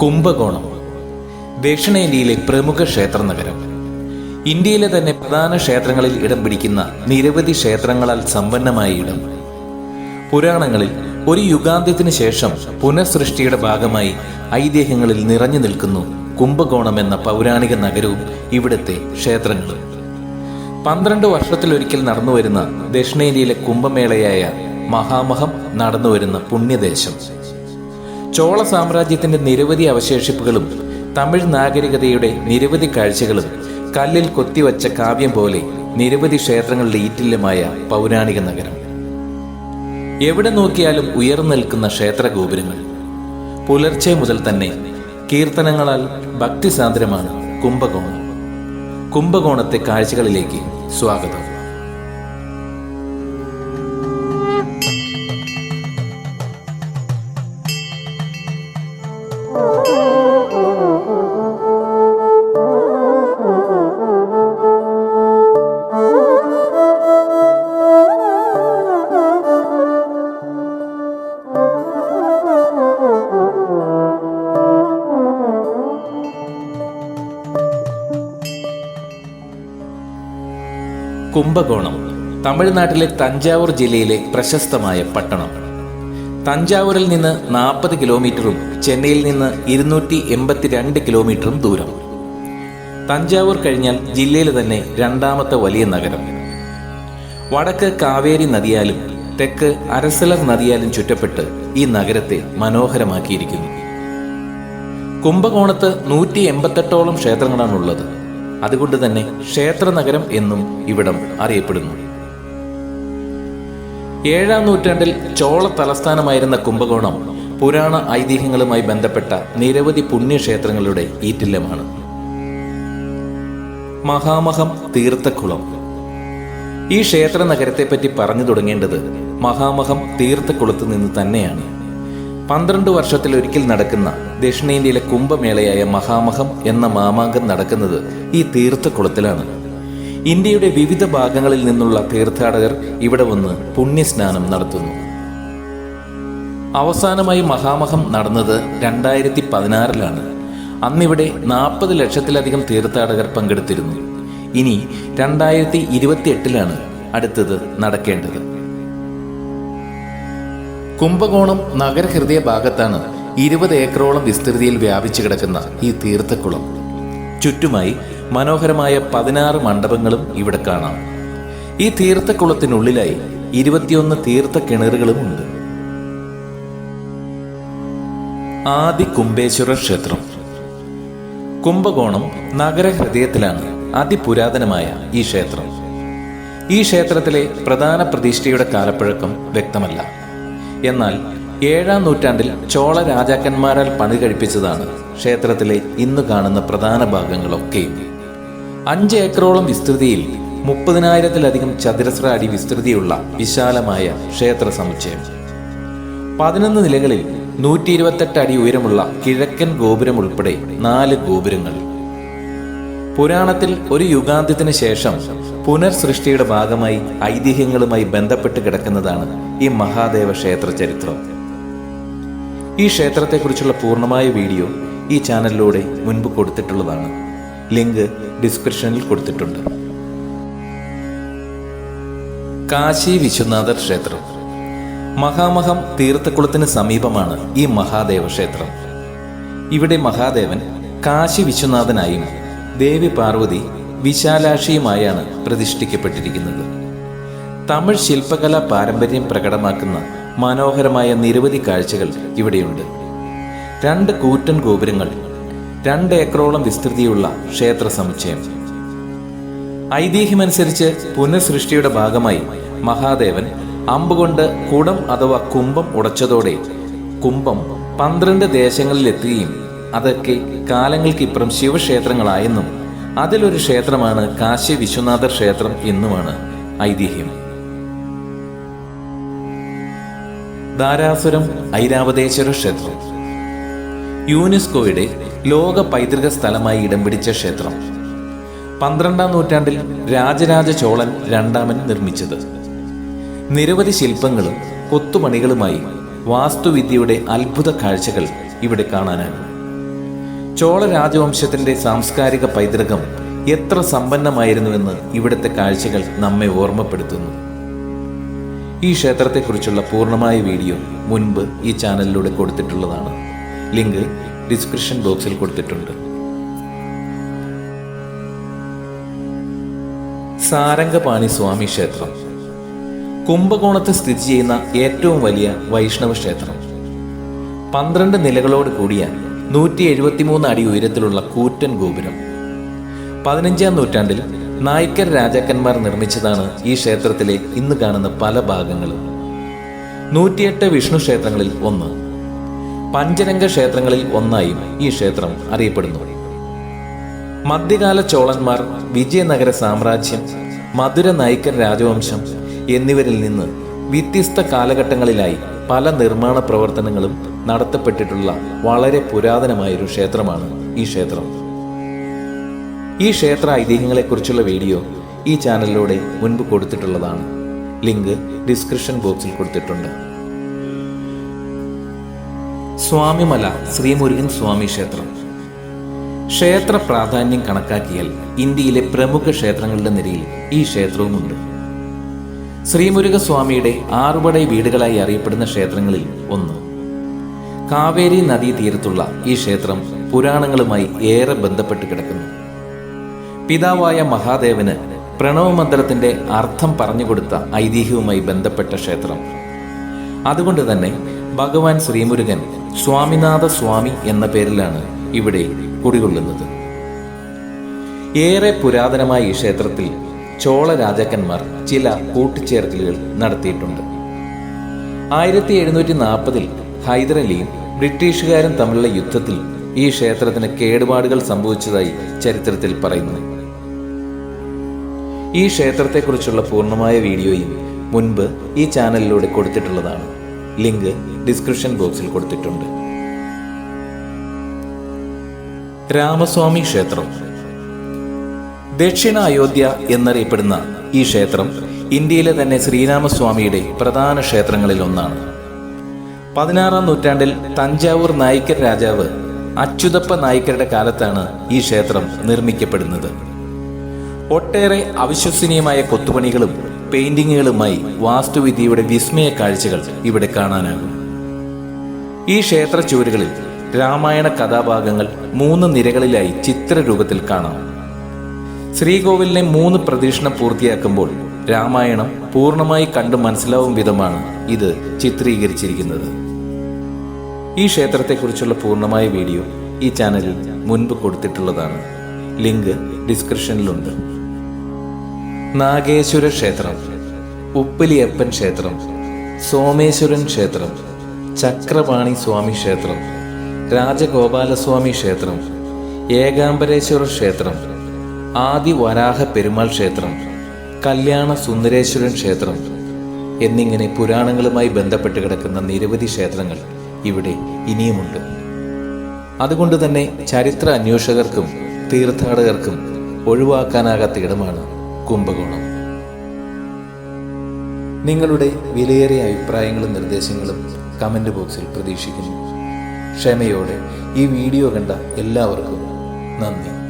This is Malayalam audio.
കുംഭകോണം ദക്ഷിണേന്ത്യയിലെ പ്രമുഖ ക്ഷേത്ര നഗരം ഇന്ത്യയിലെ തന്നെ പ്രധാന ക്ഷേത്രങ്ങളിൽ ഇടം പിടിക്കുന്ന നിരവധി ക്ഷേത്രങ്ങളാൽ സമ്പന്നമായ ഇടം. പുരാണങ്ങളിൽ ഒരു യുഗാന്ത്യത്തിന് ശേഷം പുനഃസൃഷ്ടിയുടെ ഭാഗമായി ഐതിഹ്യങ്ങളിൽ നിറഞ്ഞു നിൽക്കുന്നു കുംഭകോണം എന്ന പൗരാണിക നഗരവും ഇവിടുത്തെ ക്ഷേത്രങ്ങളും. പന്ത്രണ്ട് വർഷത്തിലൊരിക്കൽ നടന്നുവരുന്ന ദക്ഷിണേന്ത്യയിലെ കുംഭമേളയായ മഹാമഹം നടന്നുവരുന്ന പുണ്യദേശം. ചോള സാമ്രാജ്യത്തിന്റെ നിരവധി അവശേഷിപ്പുകളും തമിഴ് നാഗരികതയുടെ നിരവധി കാഴ്ചകളും കല്ലിൽ കൊത്തിവച്ച കാവ്യം പോലെ നിരവധി ക്ഷേത്രങ്ങളുടെ ഈറ്റില്യമായ പൗരാണിക നഗരം. എവിടെ നോക്കിയാലും ഉയർന്നു നിൽക്കുന്ന ക്ഷേത്ര ഗോപുരങ്ങൾ പുലർച്ചെ മുതൽ തന്നെ കീർത്തനങ്ങളാൽ ഭക്തിസാന്ദ്രമാണ് കുംഭകോണം. കുംഭകോണത്തെ കാഴ്ചകളിലേക്ക് സ്വാഗതം. കുംഭകോണം തമിഴ്നാട്ടിലെ തഞ്ചാവൂർ ജില്ലയിലെ പ്രശസ്തമായ പട്ടണം. തഞ്ചാവൂരിൽ നിന്ന് നാൽപ്പത് കിലോമീറ്ററും ചെന്നൈയിൽ നിന്ന് ഇരുന്നൂറ്റി എൺപത്തിരണ്ട് കിലോമീറ്ററും ദൂരം. തഞ്ചാവൂർ കഴിഞ്ഞാൽ ജില്ലയിലെ തന്നെ രണ്ടാമത്തെ വലിയ നഗരം. വടക്ക് കാവേരി നദിയാലും തെക്ക് അരസലർ നദിയാലും ചുറ്റപ്പെട്ട് ഈ നഗരത്തെ മനോഹരമാക്കിയിരിക്കുന്നു. കുംഭകോണത്ത് നൂറ്റി എൺപത്തെട്ടോളം ക്ഷേത്രങ്ങളാണുള്ളത്. അതുകൊണ്ട് തന്നെ ക്ഷേത്രനഗരം എന്നും ഇവിടം അറിയപ്പെടുന്നു. ഏഴാം നൂറ്റാണ്ടിൽ ചോള തലസ്ഥാനമായിരുന്ന കുംഭകോണം പുരാണ ഐതിഹ്യങ്ങളുമായി ബന്ധപ്പെട്ട നിരവധി പുണ്യക്ഷേത്രങ്ങളുടെ ഈറ്റില്ലമാണ് മഹാമഹം തീർത്ഥക്കുളം. ഈ ക്ഷേത്ര നഗരത്തെപ്പറ്റി പറഞ്ഞു തുടങ്ങേണ്ടത് മഹാമഹം തീർത്ഥക്കുളത്ത് നിന്ന് തന്നെയാണ്. പന്ത്രണ്ട് വർഷത്തിലൊരിക്കൽ നടക്കുന്ന ദക്ഷിണേന്ത്യയിലെ കുംഭമേളയായ മഹാമഹം എന്ന മാമാങ്കം നടക്കുന്നത് ഈ തീർത്ഥക്കുളത്തിലാണ്. ഇന്ത്യയുടെ വിവിധ ഭാഗങ്ങളിൽ നിന്നുള്ള തീർത്ഥാടകർ ഇവിടെ വന്ന് പുണ്യസ്നാനം നടത്തുന്നു. അവസാനമായി മഹാമഹം നടന്നത് രണ്ടായിരത്തി പതിനാറിലാണ് അന്നിവിടെ നാൽപ്പത് ലക്ഷത്തിലധികം തീർത്ഥാടകർ പങ്കെടുത്തിരുന്നു. ഇനി രണ്ടായിരത്തി ഇരുപത്തിയെട്ടിലാണ് അടുത്തത് നടക്കേണ്ടത്. കുംഭകോണം നഗരഹൃദയ ഭാഗത്താണ് ഇരുപത് ഏക്കറോളം വിസ്തൃതിയിൽ വ്യാപിച്ചു കിടക്കുന്ന ഈ തീർത്ഥക്കുളം. ചുറ്റുമായി മനോഹരമായ പതിനാറ് മണ്ഡപങ്ങളും ഇവിടെ കാണാം. ഈ തീർത്ഥക്കുളത്തിനുള്ളിലായി ഇരുപത്തിയൊന്ന് തീർത്ഥ കിണറുകളും ഉണ്ട്. ആദി കുംഭേശ്വര ക്ഷേത്രം. കുംഭകോണം നഗരഹൃദയത്തിലാണ് അതിപുരാതനമായ ഈ ക്ഷേത്രം. ഈ ക്ഷേത്രത്തിലെ പ്രധാന പ്രതിഷ്ഠയുടെ കാലപ്പഴക്കം വ്യക്തമല്ല. എന്നാൽ ഏഴാം നൂറ്റാണ്ടിൽ ചോള രാജാക്കന്മാരാൽ പണി കഴിപ്പിച്ചതാണ് ക്ഷേത്രത്തിലെ ഇന്ന് കാണുന്ന പ്രധാന ഭാഗങ്ങളൊക്കെയും അഞ്ച് ഏക്കറോളം വിസ്തൃതിയിൽ മുപ്പതിനായിരത്തിലധികം ചതുരശ്ര അടി വിസ്തൃതിയുള്ള വിശാലമായ ക്ഷേത്ര സമുച്ചയം. പതിനൊന്ന് നിലകളിൽ നൂറ്റി ഇരുപത്തെട്ട് അടി ഉയരമുള്ള കിഴക്കൻ ഗോപുരം ഉൾപ്പെടെ നാല് ഗോപുരങ്ങൾ. പുരാണത്തിൽ ഒരു യുഗാന്ത്യത്തിന് ശേഷം പുനർസൃഷ്ടിയുടെ ഭാഗമായി ഐതിഹ്യങ്ങളുമായി ബന്ധപ്പെട്ട് കിടക്കുന്നതാണ് ഈ മഹാദേവ ക്ഷേത്ര ചരിത്രം. ഈ ക്ഷേത്രത്തെക്കുറിച്ചുള്ള പൂർണമായ വീഡിയോ ഈ ചാനലിലൂടെ മുൻപ് കൊടുത്തിട്ടുള്ളതാണ്. ലിങ്ക് ഡിസ്ക്രിപ്ഷനിൽ കൊടുത്തിട്ടുണ്ട്. കാശി വിശ്വനാഥർ ക്ഷേത്രം. മഹാമഹം തീർത്ഥക്കുളത്തിന് സമീപമാണ് ഈ മഹാദേവ ക്ഷേത്രം. ഇവിടെ മഹാദേവൻ കാശി വിശ്വനാഥനായും ദേവി പാർവതി വിശാലാക്ഷിയുമായാണ് പ്രതിഷ്ഠിക്കപ്പെട്ടിരിക്കുന്നത്. തമിഴ് ശില്പകലാ പാരമ്പര്യം പ്രകടമാക്കുന്ന മനോഹരമായ നിരവധി കാഴ്ചകൾ ഇവിടെയുണ്ട്. രണ്ട് കൂറ്റൻ ഗോപുരങ്ങൾ രണ്ട് ഏക്കറോളം വിസ്തൃതിയുള്ള ക്ഷേത്ര സമുച്ചയം. ഐതിഹ്യമനുസരിച്ച് പുനഃസൃഷ്ടിയുടെ ഭാഗമായി മഹാദേവൻ അമ്പുകൊണ്ട് കുടം അഥവാ കുംഭം ഉടച്ചതോടെ കുംഭം പന്ത്രണ്ട് ദേശങ്ങളിലെത്തുകയും അതൊക്കെ കാലങ്ങൾക്കിപ്പുറം ശിവക്ഷേത്രങ്ങളായെന്നും അതിലൊരു ക്ഷേത്രമാണ് കാശി വിശ്വനാഥ ക്ഷേത്രം എന്നുമാണ് ഐതിഹ്യം. ധാരാസുരം ഐരാവതേശ്വര ക്ഷേത്രം. യുനെസ്കോയുടെ ലോക പൈതൃക സ്ഥലമായി ഇടം പിടിച്ച ക്ഷേത്രം. പന്ത്രണ്ടാം നൂറ്റാണ്ടിൽ രാജരാജ ചോളൻ രണ്ടാമൻ നിർമ്മിച്ചത്. നിരവധി ശില്പങ്ങളും കൊത്തുപണികളുമായി വാസ്തുവിദ്യയുടെ അത്ഭുത കാഴ്ചകൾ ഇവിടെ കാണാനാകും. ചോള രാജവംശത്തിന്റെ സാംസ്കാരിക പൈതൃകം എത്ര സമ്പന്നമായിരുന്നുവെന്ന് ഇവിടുത്തെ കാഴ്ചകൾ നമ്മെ ഓർമ്മപ്പെടുത്തുന്നു. ഈ ക്ഷേത്രത്തെക്കുറിച്ചുള്ള പൂർണമായ വീഡിയോ മുൻപ് ഈ ചാനലിലൂടെ കൊടുത്തിട്ടുള്ളതാണ്. ലിങ്ക് ഡിസ്ക്രിപ്ഷൻ ബോക്സിൽ കൊടുത്തിട്ടുണ്ട്. സാരംഗപാണി സ്വാമി ക്ഷേത്രം. കുംഭകോണത്ത് സ്ഥിതി ചെയ്യുന്ന ഏറ്റവും വലിയ വൈഷ്ണവ ക്ഷേത്രം. പന്ത്രണ്ട് നിലകളോട് കൂടിയ നൂറ്റി എഴുപത്തിമൂന്ന് അടി ഉയരത്തിലുള്ള കൂറ്റൻ ഗോപുരം. പതിനഞ്ചാം നൂറ്റാണ്ടിൽ നായ്ക്കർ രാജാക്കന്മാർ നിർമ്മിച്ചതാണ് ഈ ക്ഷേത്രത്തിലെ ഇന്ന് കാണുന്ന പല ഭാഗങ്ങളും. നൂറ്റിയെട്ട് വിഷ്ണു ക്ഷേത്രങ്ങളിൽ ഒന്ന്. പഞ്ചരംഗ ക്ഷേത്രങ്ങളിൽ ഒന്നായും ഈ ക്ഷേത്രം അറിയപ്പെടുന്നു. മധ്യകാല ചോളന്മാർ വിജയനഗര സാമ്രാജ്യം മധുര നായ്ക്കർ രാജവംശം എന്നിവരിൽ നിന്ന് വ്യത്യസ്ത കാലഘട്ടങ്ങളിലായി പല നിർമ്മാണ പ്രവർത്തനങ്ങളും നടത്തപ്പെട്ടിട്ടുള്ള വളരെ പുരാതനമായൊരു ക്ഷേത്രമാണ് ഈ ക്ഷേത്രം. ഈ ക്ഷേത്ര ഐതിഹ്യങ്ങളെക്കുറിച്ചുള്ള വീഡിയോ ഈ ചാനലിലൂടെ മുൻപ് കൊടുത്തിട്ടുള്ളതാണ്. ലിങ്ക് ഡിസ്ക്രിപ്ഷൻ ബോക്സിൽ കൊടുത്തിട്ടുണ്ട്. സ്വാമിമല ശ്രീമുരുകൻ സ്വാമി ക്ഷേത്രം. ക്ഷേത്ര പ്രാധാന്യം കണക്കാക്കിയാൽ ഇന്ത്യയിലെ പ്രമുഖ ക്ഷേത്രങ്ങളുടെ നിരയിൽ ഈ ക്ഷേത്രവുമുണ്ട്. ശ്രീമുരുകസ്വാമിയുടെ ആറുപടൈ വീടുകളായി അറിയപ്പെടുന്ന ക്ഷേത്രങ്ങളിൽ ഒന്ന്. കാവേരി നദീ തീരത്തുള്ള ഈ ക്ഷേത്രം പുരാണങ്ങളുമായി ഏറെ ബന്ധപ്പെട്ട് കിടക്കുന്നു. പിതാവായ മഹാദേവന് പ്രണവമന്ത്രത്തിന്റെ അർത്ഥം പറഞ്ഞുകൊടുത്ത ഐതിഹ്യവുമായി ബന്ധപ്പെട്ട ക്ഷേത്രം. അതുകൊണ്ട് തന്നെ ഭഗവാൻ ശ്രീമുരുകൻ സ്വാമിനാഥ സ്വാമി എന്ന പേരിലാണ് ഇവിടെ കുടികൊള്ളുന്നത്. ഏറെ പുരാതനമായ ഈ ക്ഷേത്രത്തിൽ ചോള രാജാക്കന്മാർ ചില കൂട്ടിച്ചേർക്കലുകൾ നടത്തിയിട്ടുണ്ട്. ആയിരത്തി എഴുന്നൂറ്റി നാൽപ്പതിൽ ഹൈദരലിയും ബ്രിട്ടീഷുകാരും തമ്മിലുള്ള യുദ്ധത്തിൽ ഈ ക്ഷേത്രത്തിന് കേടുപാടുകൾ സംഭവിച്ചതായി ചരിത്രത്തിൽ പറയുന്നു. ഈ ക്ഷേത്രത്തെക്കുറിച്ചുള്ള പൂർണമായ വീഡിയോയും മുൻപ് ഈ ചാനലിലൂടെ കൊടുത്തിട്ടുള്ളതാണ്. ലിങ്ക് ഡിസ്ക്രിപ്ഷൻ ബോക്സിൽ കൊടുത്തിട്ടുണ്ട്. രാമസ്വാമി ക്ഷേത്രം ദക്ഷിണ അയോധ്യ എന്നറിയപ്പെടുന്ന ഈ ക്ഷേത്രം ഇന്ത്യയിലെ തന്നെ ശ്രീരാമസ്വാമിയുടെ പ്രധാന ക്ഷേത്രങ്ങളിൽ ഒന്നാണ്. പതിനാറാം നൂറ്റാണ്ടിൽ തഞ്ചാവൂർ നായിക്കർ രാജാവ് അച്യുതപ്പ നായിക്കരുടെ കാലത്താണ് ഈ ക്ഷേത്രം നിർമ്മിക്കപ്പെടുന്നത്. ഒട്ടേറെ അവിശ്വസനീയമായ കൊത്തുപണികളും പെയിന്റിങ്ങുകളുമായി വാസ്തുവിദ്യയുടെ വിസ്മയ കാഴ്ചകൾ ഇവിടെ കാണാനാകും. ഈ ക്ഷേത്ര ചുവരുകളിൽ രാമായണ കഥാഭാഗങ്ങൾ മൂന്ന് നിരകളിലായി ചിത്രരൂപത്തിൽ കാണാം. ശ്രീകോവിലിനെ മൂന്ന് പ്രദക്ഷിണം പൂർത്തിയാക്കുമ്പോൾ രാമായണം പൂർണമായി കണ്ട് മനസ്സിലാവും വിധമാണ് ഇത് ചിത്രീകരിച്ചിരിക്കുന്നത്. ഈ ക്ഷേത്രത്തെക്കുറിച്ചുള്ള പൂർണമായ വീഡിയോ ഈ ചാനലിൽ മുൻപ് കൊടുത്തിട്ടുള്ളതാണ്. ലിങ്ക് ഡിസ്ക്രിപ്ഷനിലുണ്ട്. നാഗേശ്വര ക്ഷേത്രം ഉപ്പലിയപ്പൻ ക്ഷേത്രം സോമേശ്വരൻ ക്ഷേത്രം ചക്രപാണി സ്വാമി ക്ഷേത്രം രാജഗോപാലസ്വാമി ക്ഷേത്രം ഏകാംബരേശ്വര ക്ഷേത്രം ആദി വരാഹ പെരുമാൾ ക്ഷേത്രം കല്യാണ സുന്ദരേശ്വരൻ ക്ഷേത്രം എന്നിങ്ങനെ പുരാണങ്ങളുമായി ബന്ധപ്പെട്ട് കിടക്കുന്ന നിരവധി ക്ഷേത്രങ്ങൾ ഇവിടെ ഇനിയുമുണ്ട്. അതുകൊണ്ട് തന്നെ ചരിത്ര അന്വേഷകർക്കും തീർത്ഥാടകർക്കും ഒഴിവാക്കാനാകാത്ത ഇടമാണ് കുംഭകോണം. നിങ്ങളുടെ വിലയേറിയ അഭിപ്രായങ്ങളും നിർദ്ദേശങ്ങളും കമന്റ് ബോക്സിൽ പ്രതീക്ഷിക്കുന്നു. ക്ഷമയോടെ ഈ വീഡിയോ കണ്ട എല്ലാവർക്കും നന്ദി.